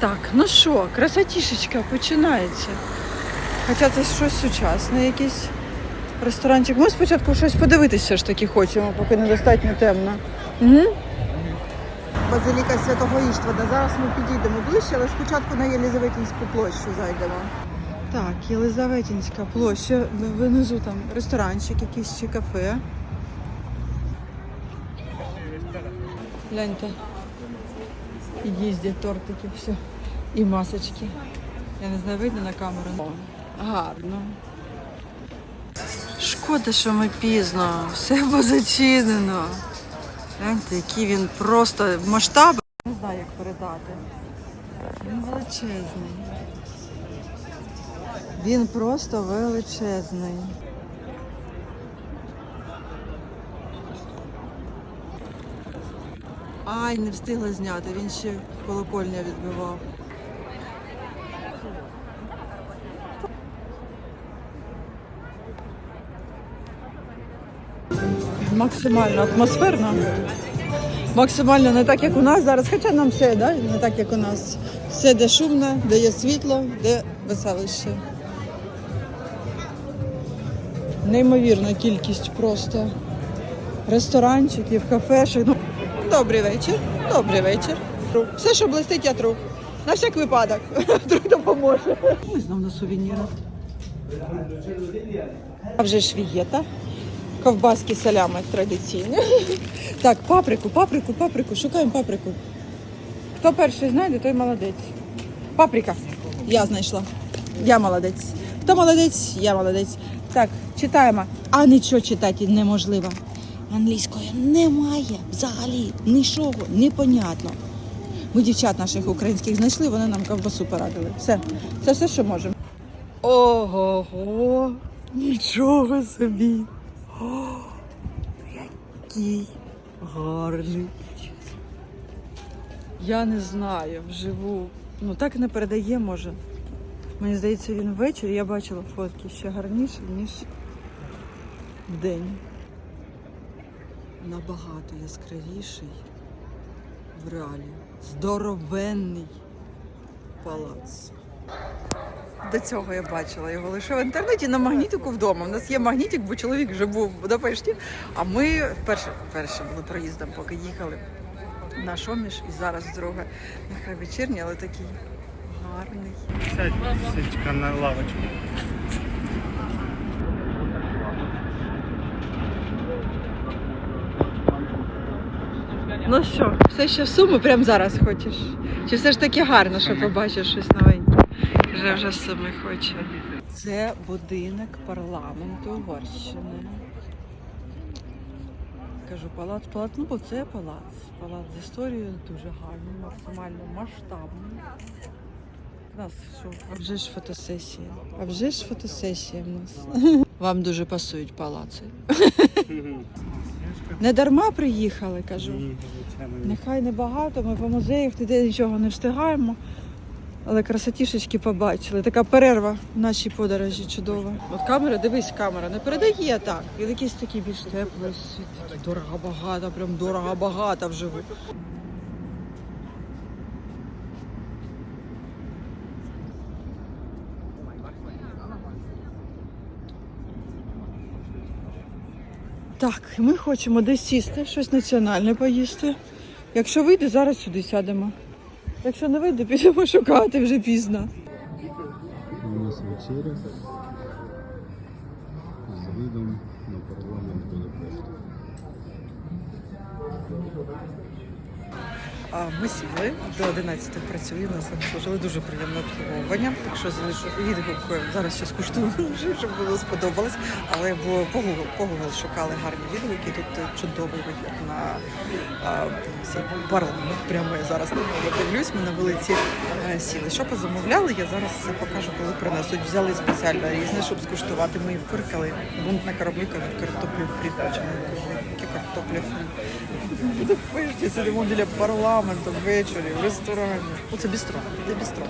Так, ну що, красотішечка починається. Хоча це щось сучасне, якийсь ресторанчик. Ми спочатку щось подивитися ж таки хочемо, поки недостатньо темно. Угу. Базиліка Святого Іштвана. Зараз ми підійдемо ближче, але спочатку на Єлизаветінську площу зайдемо. Так, Єлизаветінська площа. Внизу там ресторанчик, якийсь чи кафе. Гляньте. Їздять тортики, все. І масочки. Я не знаю, видно на камеру. Гарно. Шкода, що ми пізно. Все позачинено. Гляньте, який він просто масштаб. Не знаю, як передати. Він величезний. Він просто величезний. Ай, не встигла зняти, він ще колокольня відбивав. Максимально атмосферно. Максимально не так, як у нас зараз, хоча нам все, да? не так, як у нас. Все, де шумно, де є світло, де веселище. Неймовірна кількість просто ресторанчиків, кафешок. Добрий вечір. Добрий вечір. Все, що блистить, я тру. На всяк випадок. Вдруг допоможе. Ми знов на сувенірах. А вже ж вієта. Ковбаски салями традиційні. Так, паприку, паприку, паприку. Шукаємо паприку. Хто перший знайде, той молодець. Паприка. Я знайшла. Я молодець. Хто молодець? Я молодець. Так, читаємо. А нічого читати неможливо. Англійської немає взагалі нічого, непонятно. Ми дівчат наших українських знайшли, вони нам ковбасу порадили. Все, це все, що можемо. Ого, нічого собі. О, який гарний. Я не знаю, вживу. Ну так не передає, може. Мені здається, він ввечері. Я бачила фотки ще гарніше, ніж вдень. Набагато яскравіший в реалі. Здоровенний палац. До цього я бачила його лише в інтернеті на магнітику вдома. У нас є магнітик, бо чоловік вже був в Будапешті. А ми вперше, вперше були проїздом, поки їхали на Шоміш і зараз друге. Нехай вечірній, але такий гарний. Сядь, сечка на лавочку. Ну що, все ще в суму прямо зараз хочеш? Чи все ж таки гарно, що побачиш щось новеньке? Вже вже суми хоче. Це будинок парламенту Угорщини. Кажу, палац, палац, ну бо це палац. Палац з історією дуже гарний, максимально масштабний. У нас що? А вже ж фотосесія. А вже ж фотосесія в нас. Вам дуже пасують палаци. Не дарма приїхали, кажу. Нехай небагато, ми по музеях туди нічого не встигаємо. Але красотішечки побачили. Така перерва в нашій подорожі чудова. От камера, дивись, камера не передає так. Він якийсь такий більш теплий, світ, такий дорого багато, прям дорого багато вживу. Так, ми хочемо десь сісти, щось національне поїсти. Якщо вийде, зараз сюди сядемо. Якщо не вийде, підемо шукати вже пізно. У нас вечеря з видом на парламент Будапешта. А ми сіли до 11 працює, нас обслужили дуже приємне обслуговування. Так що залишу відгук зараз ще скуштую, щоб було сподобалось. Але бо по Google, по Google шукали гарні відгуки. Тут чудовий вигляд на парламент. Прямо я зараз дивлюсь. Ми на вулиці е, сіли. Що позамовляли? Я зараз покажу, коли принесуть. Взяли спеціально різне, щоб скуштувати. Ми фиркали. Бунт на кораблі кажуть, картоплю фрі хочемо. Які картоплі фрі. Сидимо біля парламенту. Парламентом ввечері в ресторані. Оце бістро, це бістро.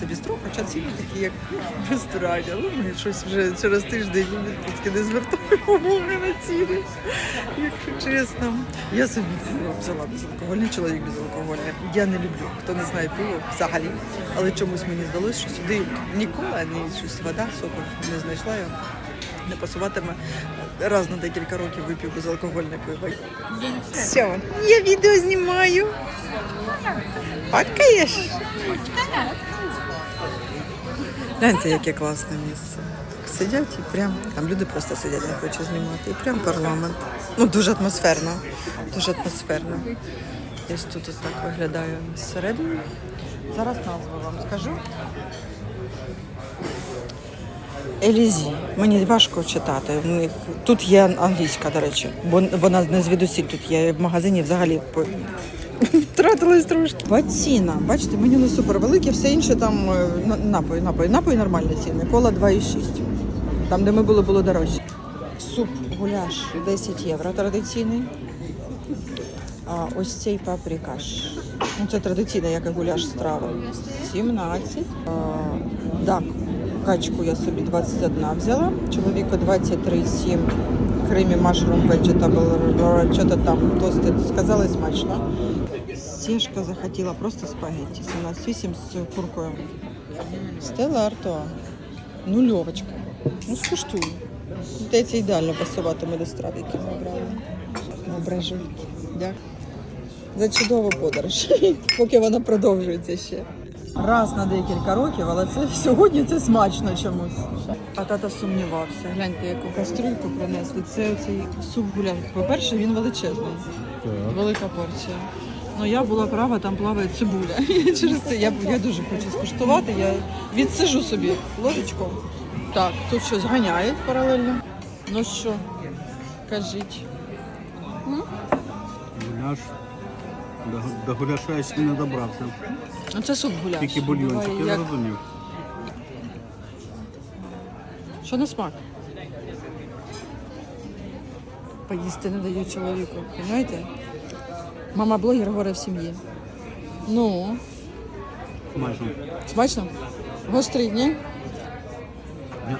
Це бістро, хоча ціни такі, як в ресторані. Але мені щось вже через тиждень відпустки не звертаю уваги на ціни. Якщо чесно. Я собі взяла безалкогольне, чоловік безалкогольне. Я не люблю, хто не знає пиво взагалі. Але чомусь мені здалося, що сюди ніколи не щось вода, сокол не знайшла його. Не пасуватиме. Раз на декілька років вип'ю безалкогольне пиво. Все, я відео знімаю. Фоткаєш? Гляньте, яке класне місце. Так Сидять і прям, там люди просто сидять, не хочуть знімати. І прям парламент. Ну, дуже атмосферно. Дуже атмосферно. Ось тут ось так виглядає зсередини. Зараз назву вам скажу. Елізі. Мені важко читати. В них тут є англійська, до речі, бо вона не звідусіль тут є в магазині взагалі втратилась трошки. Ціна. Бачите, меню не супер велике, все інше там е, напої, напої, напої нормальні ціни. Кола 2,6. Там, де ми були, було дорожче. Суп гуляш 10 євро традиційний. А ось цей паприкаш. Ну, це традиційна, як і гуляш страва. 17. А, дак. Качку я собі 21 взяла. Чоловіку 23,7. Кремі машрум vegetable, що-то там тости сказали смачно. Сєшка захотіла просто спагетті. 17,8 з куркою. Стелла Арто. Нульовочка. Ну, скуштую. Здається, ідеально пасуватиме до страви, які ми обрали. Ображу. Дякую. За чудову подорож, поки вона продовжується ще. Раз на декілька років, але це сьогодні це смачно чомусь. А тата сумнівався. Гляньте, яку кастрюльку принесли. Це цей суп гуляш. По-перше, він величезний. Так. Велика порція. Ну я була права, там плаває цибуля. І Через це я, я дуже хочу скуштувати. Я відсижу собі ложечку. Так, тут щось ганяють паралельно. Ну що, кажіть. Гуляш. До, до гуляша я ще не добрався. Ну це суп гуляш. Тільки бульйончик, Буває, я як- зрозумів. Що на смак? Поїсти не дають чоловіку, розумієте? Мама блогер горе в сім'ї. Ну, Майже. смачно? Гострий, ні? Ні.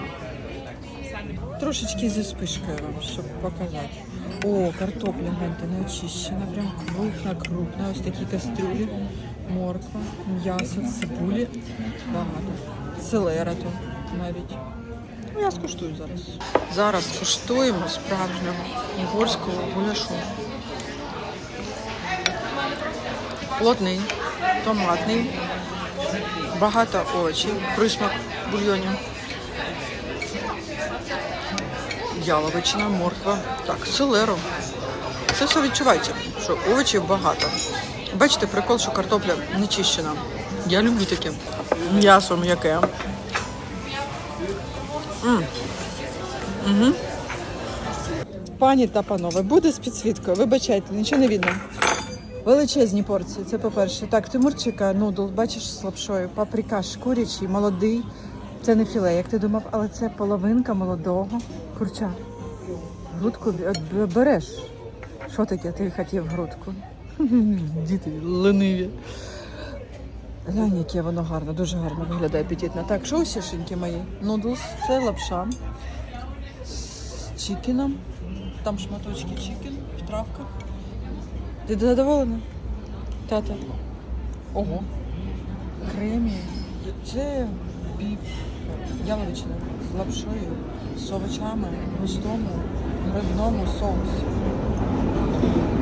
Трошечки зі спишкою вам, щоб показати. О, картопля, гляньте, не очищена, прям крупна, крупна. Ось такі кастрюлі, морква, м'ясо, цибулі, багато. Селера тут навіть. Ну, я скуштую зараз. Зараз куштуємо справжнього угорського гуляшу. Плотний, томатний, багато овочів, присмак бульйонів. Яловичина, морква. Так, селеру. Це все відчувається, що овочів багато. Бачите, прикол, що картопля не чищена. Я люблю таке. М'ясо м'яке. Угу. Пані та панове, буде з підсвіткою. Вибачайте, нічого не видно. Величезні порції, це по-перше. Так, Тимурчика, нудл, бачиш, з лапшою, паприкаш курячий, молодий. Це не філе, як ти думав, але це половинка молодого курча. Грудку береш. Що таке? Ти хотів грудку? Діти лениві. Глянь, яке воно гарно, дуже гарно виглядає апетитно. Так, що усішеньки мої? Нудлс, це лапша з чікіном. Там шматочки чікін, травка. Ти задоволена? Тата. Ого. Кремі. Це біф. Яловичина з лапшою, з овочами, густому, грибному соусі.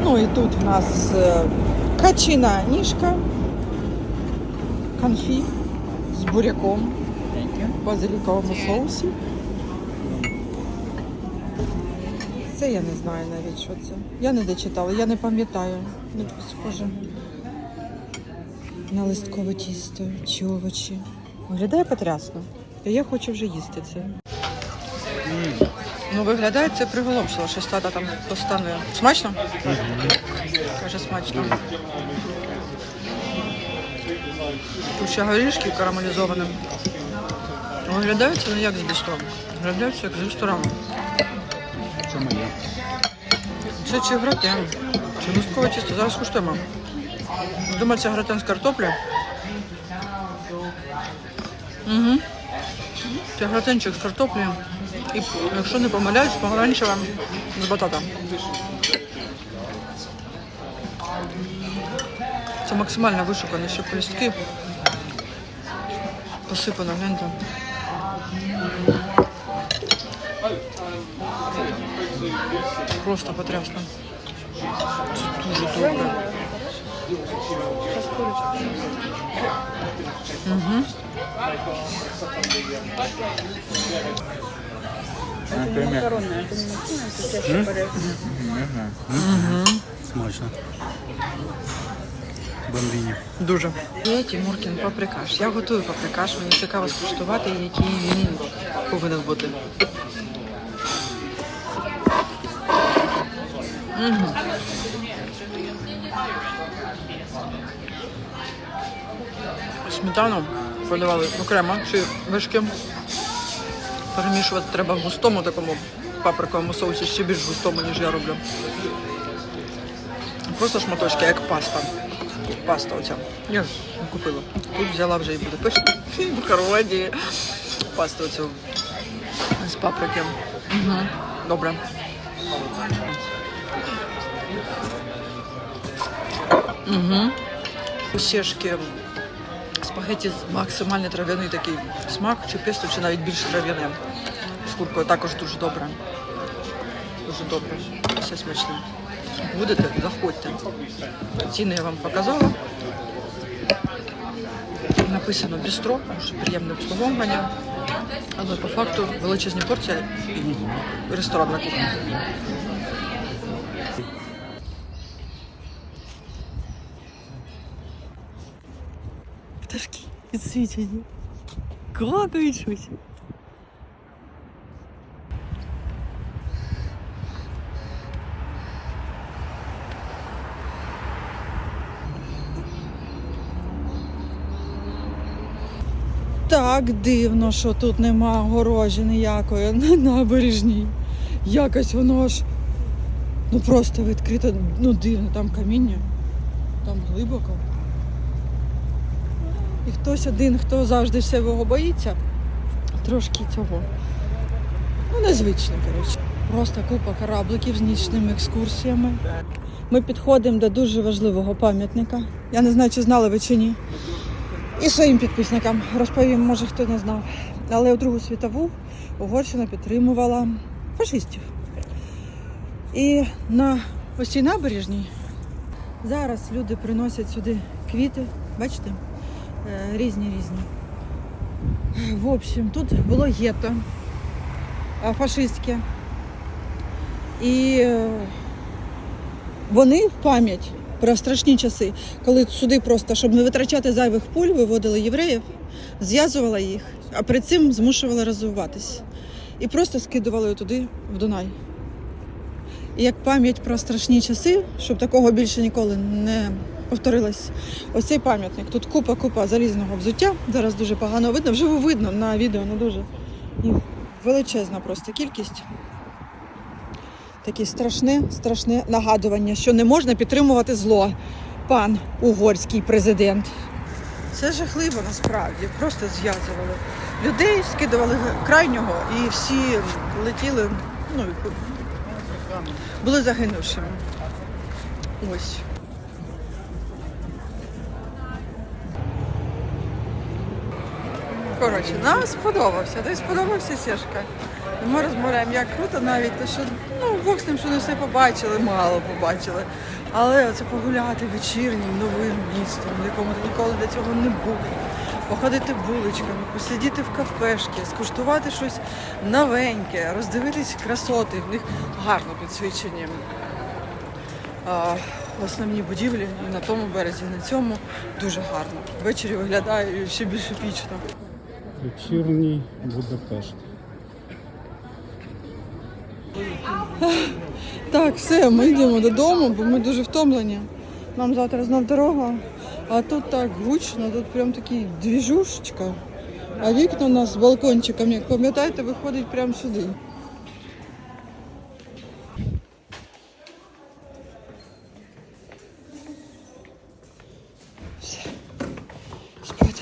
Ну і тут в нас е, качина ніжка, конфі з буряком в базиліковому соусі. Це я не знаю навіть, що це. Я не дочитала, я не пам'ятаю. Не схоже на листкове тісто чи овочі. Виглядає потрясно. Я хочу вже їсти це. Ну, виглядає це приголомшило, щось тата там постановив. Смачно? Каже, смачно. Тут ще горішки карамелізовані. Виглядає це не як з бістром. Виглядає це як з ресторану. Що моє? Це чи гратен, чи листкове тісто. Зараз куштуємо. Думаю, це гратен з картоплі. Угу. Це гратенчик з картоплі. І, якщо не помиляюсь, помаранчева з бататом. Це максимально вишукані ще полістки. Посипано, гляньте. Просто потрясно. Це дуже добре. Угу. Смачно. Бомбіні. Дуже. Я Тимуркін паприкаш. Я готую паприкаш. Мені цікаво скуштувати, який він повинен бути. Мгм. Сметану подавали окремо чи вишки. Перемішувати треба в густому такому паприковому соусі, ще більш густому, ніж я роблю. Просто шматочки, як паста. Паста оця. Я купила. Тут взяла вже і буде пишати. В Хорватії. Пасту оцю з паприки. Угу. Добре. Угу. Ущешки спагеті з максимально трав'яний такий смак, чи песто, чи навіть більш трав'яне. З куркою також дуже добре. Дуже добре. Все смачне. Будете, заходьте. Ціни я вам показала. Написано бістро, дуже приємне обслуговування. Але по факту величезні порції і ресторанна кухня. Пташки підсвічені. Клакають щось. Так дивно, що тут нема огорожі ніякої на набережній. Якось воно ж ну просто відкрито, ну дивно, там каміння, там глибоко. Хтось один, хто завжди всього боїться, трошки цього. Ну, незвично, коротше. Просто купа корабликів з нічними екскурсіями. Ми підходимо до дуже важливого пам'ятника. Я не знаю, чи знали ви чи ні. І своїм підписникам розповім, може хто не знав. Але у Другу світову Угорщина підтримувала фашистів. І на ось цій набережній зараз люди приносять сюди квіти, бачите? Е, Різні різні. В общем, тут було гетто е, фашистське. І е, вони в пам'ять про страшні часи, коли сюди просто, щоб не витрачати зайвих пуль, виводили євреїв, зв'язували їх, а при цим змушували розвиватись. І просто скидували туди, в Дунай. І як пам'ять про страшні часи, щоб такого більше ніколи не повторилось. Ось цей пам'ятник. Тут купа-купа залізного взуття. Зараз дуже погано видно. Вживу видно на відео не дуже. Їх величезна просто кількість. Таке страшне, страшне нагадування, що не можна підтримувати зло, пан угорський президент. Це жахливо насправді. Просто зв'язували. Людей скидували крайнього і всі летіли, ну, були загинувшими. Ось. Коротше, нам сподобався. Тобі сподобався Сєшка. Ми розмовляємо, як круто навіть, те, що ну, Бог з ним, що не все побачили, мало побачили. Але це погуляти вечірнім новим містом, в якому ти ніколи до цього не був. Походити вуличками, посидіти в кафешки, скуштувати щось новеньке, роздивитись красоти, в них гарно підсвічені а, основні будівлі і на тому березі, і на цьому дуже гарно. Ввечері виглядає ще більше пічно. Вечірній Будапешт. Так, все, ми йдемо додому, бо ми дуже втомлені. Нам завтра знов дорога. А тут так гучно, тут прям такий двіжушечка. А вікна у нас з балкончиком, як пам'ятаєте, виходить прямо сюди.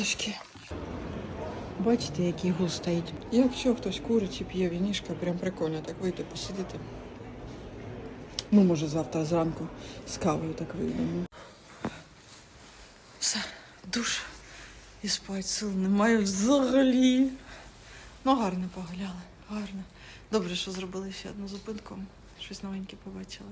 Вінішки. Бачите, який гул стоїть. Якщо хтось курить і п'є вінішка, прям прикольно так вийти, посидіти. Ну, може, завтра зранку з кавою так вийдемо. Душ і спать сил немає взагалі. Ну, гарно погуляли, гарно. Добре, що зробили ще одну зупинку. Щось новеньке побачили.